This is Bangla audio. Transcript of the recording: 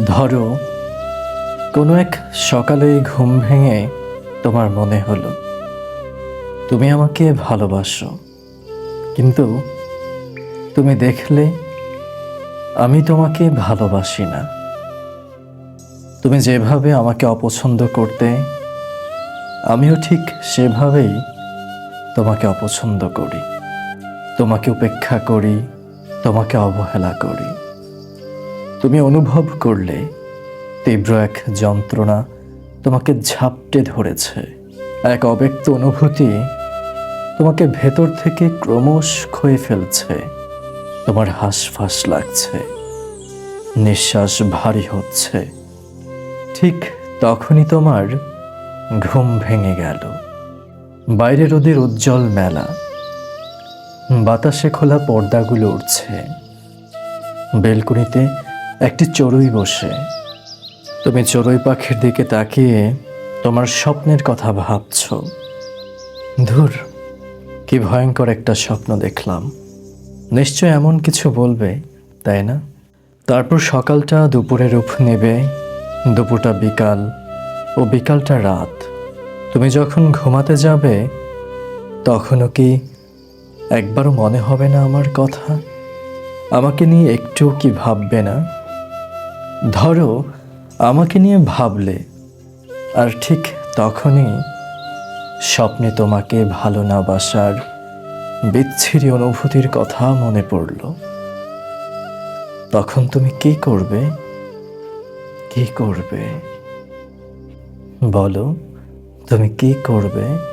ধরো, কোনো এক সকালে ঘুম ভেঙে তোমার মনে হলো, তুমি আমাকে ভালোবাসো, কিন্তু তুমি দেখলে আমি তোমাকে ভালোবাসি না। তুমি যেভাবে আমাকে অপছন্দ করতে, আমিও ঠিক সেভাবেই তোমাকে অপছন্দ করি। তোমাকে উপেক্ষা করি, তোমাকে অবহেলা করি। তুমি অনুভব করলে তীব্র এক যন্ত্রণা তোমাকে ঝাপটে ধরেছে। এক অব্যক্ত অনুভূতি তোমাকে ভেতর থেকে ক্রমশ ক্ষয়ে ফেলছে। তোমার হাঁসফাঁস লাগছে। নিঃশ্বাস ভারী হচ্ছে। ঠিক তখনই তোমার ঘুম ভেঙে গেল। বাইরে রোদের উজ্জ্বল মেলা। বাতাসে খোলা পর্দাগুলো উঠছে বেলকুনিতে একটি চড়ুই বসে। তুমি চড়ুই পাখির দিকে তাকিয়ে তোমার স্বপ্নের কথা ভাবছ। ধুর, কি ভয়ঙ্কর একটা স্বপ্ন দেখলাম। নিশ্চয় এমন কিছু বলবে, তাই না? তারপর সকালটা দুপুরে রূপ নেবে, দুপুরটা বিকাল ও বিকালটা রাত। তুমি যখন ঘুমাতে যাবে, তখনও কি একবারও মনে হবে না আমার কথা? আমাকে নিয়ে একটু কি ভাববে না? ধরো, আমাকে নিয়ে ভাবলে, আর ঠিক তখনই স্বপ্নে তোমাকে ভালো না বাসার বিচ্ছিরি অনুভূতির কথা মনে পড়ল। তখন তুমি কি করবে? কি করবে? বলো, তুমি কি করবে?